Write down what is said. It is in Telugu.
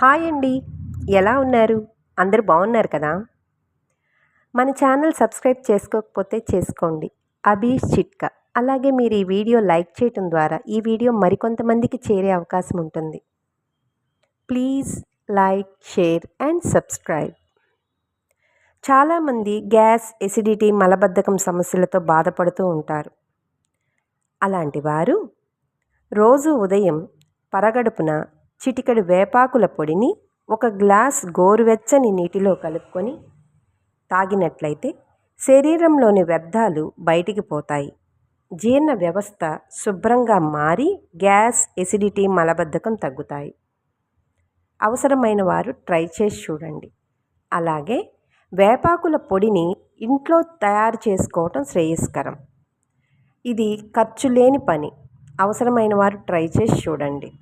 హాయ్ అండి. ఎలా ఉన్నారు? అందరూ బాగున్నారు కదా? మన ఛానల్ సబ్స్క్రైబ్ చేసుకోకపోతే చేసుకోండి. అభీష్ చిట్కా. అలాగే మీరు ఈ వీడియో లైక్ చేయటం ద్వారా ఈ వీడియో మరికొంతమందికి చేరే అవకాశం ఉంటుంది. Please like share and subscribe. చాలామంది గ్యాస్ ఎసిడిటీ మలబద్ధకం సమస్యలతో బాధపడుతూ ఉంటారు. అలాంటి వారు రోజు ఉదయం పరగడుపున చిటికెడు వేపాకుల పొడిని ఒక గ్లాస్ గోరువెచ్చని నీటిలో కలుపుకొని తాగినట్లయితే శరీరంలోని వ్యర్థాలు బయటికి పోతాయి. జీర్ణ వ్యవస్థ శుభ్రంగా మారి గ్యాస్ ఎసిడిటీ మలబద్ధకం తగ్గుతాయి. అవసరమైన వారు ట్రై చేసి చూడండి. అలాగే వేపాకుల పొడిని ఇంట్లో తయారు చేసుకోవటం శ్రేయస్కరం. ఇది ఖర్చు లేని పని. అవసరమైన వారు ట్రై చేసి చూడండి.